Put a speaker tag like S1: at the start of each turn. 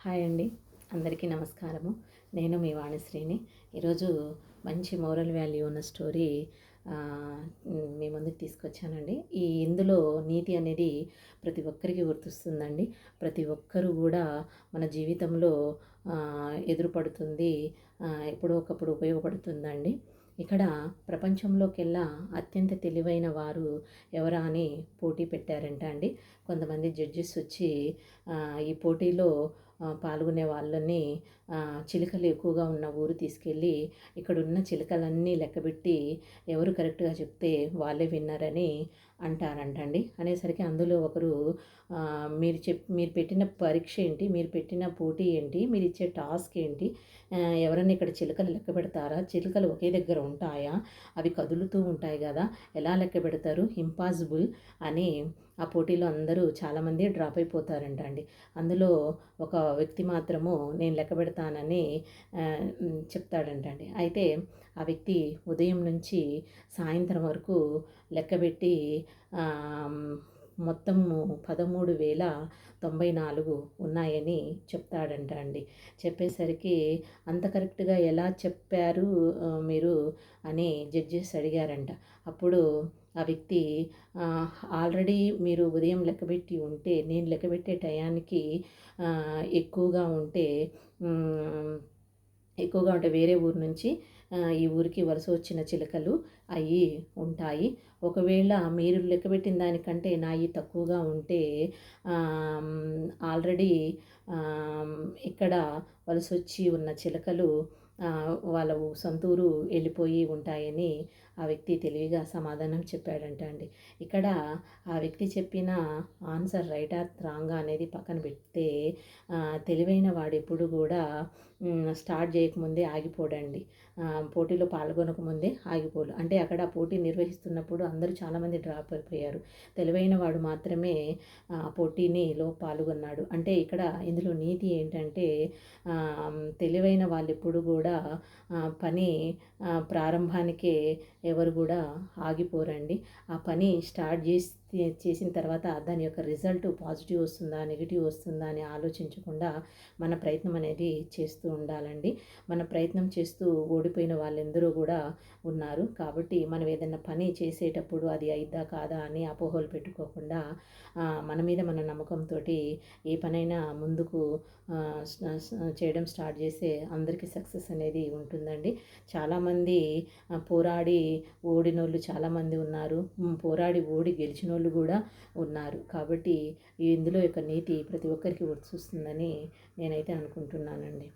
S1: Hi అండి. అందరికీ నమస్కారము. నేను మీ వాణిశ్రీని. ఈరోజు మంచి మోరల్ వాల్యూ ఉన్న స్టోరీ మీ ముందుకు తీసుకొచ్చానండి. ఈ ఇందులో నీతి అనేది ప్రతి ఒక్కరికి గుర్తొస్తుందండి. ప్రతి ఒక్కరూ కూడా మన జీవితంలో ఎదురుపడుతుంది ఎప్పుడో ఒకప్పుడు ఉపయోగపడుతుందండి. ఇక్కడ ప్రపంచంలోకెల్లా అత్యంత తెలివైన వారు ఎవరా అని పోటీ పెట్టారంట అండి. కొంతమంది జడ్జెస్ వచ్చి ఈ పోటీలో పాల్గొనే వాళ్ళని చిలుకలు ఎక్కువగా ఉన్న ఊరు తీసుకెళ్ళి ఇక్కడ ఉన్న చిలుకలన్నీ లెక్కబెట్టి ఎవరు కరెక్ట్గా చెప్తే వాళ్ళే విన్నారని అంటారంటండి. అనేసరికి అందులో ఒకరు మీరు చెప్ మీరు పెట్టిన పరీక్ష ఏంటి మీరు పెట్టిన పోటీ ఏంటి మీరు ఇచ్చే టాస్క్ ఏంటి ఎవరైనా ఇక్కడ చిలుకలు లెక్క పెడతారా చిలుకలు ఒకే దగ్గర ఉంటాయా అవి కదులుతూ ఉంటాయి కదా ఎలా లెక్క పెడతారు ఇంపాసిబుల్ అని ఆ పోటీలో అందరూ చాలామంది డ్రాప్ అయిపోతారంట అండి అందులో ఒక వ్యక్తి మాత్రము నేను లెక్క పెడతానని చెప్తాడంటండి. అయితే ఆ వ్యక్తి ఉదయం నుంచి సాయంత్రం వరకు లెక్కబెట్టి మొత్తము పదమూడు వేల తొంభై నాలుగు ఉన్నాయని చెప్తాడంట అండి చెప్పేసరికి అంత కరెక్ట్గా ఎలా చెప్పారు మీరు అని జడ్జెస్ అడిగారంట. అప్పుడు ఆ వ్యక్తి ఆల్రెడీ మీరు ఉదయం లెక్కబెట్టి ఉంటే నేను లెక్కబెట్టే టయానికి ఎక్కువగా ఉంటే ఎక్కువగా ఉంటే వేరే ఊరు నుంచి ఈ ఊరికి వలస వచ్చిన చిలకలు అవి ఉంటాయి. ఒకవేళ మీరు లెక్కబెట్టిన దానికంటే నాయి తక్కువగా ఉంటే ఆల్రెడీ ఇక్కడ వలస వచ్చి ఉన్న చిలకలు వాళ్ళ సొంతూరు వెళ్ళిపోయి ఉంటాయని ఆ వ్యక్తి తెలివిగా సమాధానం చెప్పాడంట అండి. ఇక్కడ ఆ వ్యక్తి చెప్పిన ఆన్సర్ రైట్ ఆర్ రాంగ్ అనేది పక్కన పెడితే తెలివైన వాడు ఎప్పుడు కూడా స్టార్ట్ చేయకముందే ఆగిపోడండి. పోటీలో పోటీలో పాల్గొనకముందే ఆగిపోడు అంటే అక్కడ పోటీ నిర్వహిస్తున్నప్పుడు అందరూ చాలామంది డ్రాప్ అయిపోయారు. తెలివైన వాడు మాత్రమే ఆ పోటీనిలో పాల్గొన్నాడు. అంటే ఇక్కడ ఇందులో నీతి ఏంటంటే తెలివైన వాళ్ళు ఎప్పుడు కూడా పని ప్రారంభానికే ఎవరు కూడా ఆగిపోరండి. ఆ పని స్టార్ట్ చేసి చేసిన తర్వాత దాని యొక్క రిజల్ట్ పాజిటివ్ వస్తుందా నెగిటివ్ వస్తుందా అని ఆలోచించకుండా మన ప్రయత్నం అనేది చేస్తూ ఉండాలండి. మన ప్రయత్నం చేస్తూ ఓడిపోయిన వాళ్ళెందరూ కూడా ఉన్నారు. కాబట్టి మనం ఏదైనా పని చేసేటప్పుడు అది అయిద్దా కాదా అని అపోహలు పెట్టుకోకుండా మన మీద మన నమ్మకంతో ఏ పనైనా ముందుకు చేయడం స్టార్ట్ చేస్తే అందరికీ సక్సెస్ అనేది ఉంటుందండి. చాలామంది పోరాడి ఓడినోళ్ళు చాలామంది ఉన్నారు. పోరాడి ఓడి గెలిచిన వాళ్ళు కూడా ఉన్నారు. కాబట్టి ఇందులో యొక్క నీతి ప్రతి ఒక్కరికి వర్తిస్తుందని నేనైతే అనుకుంటున్నానండి.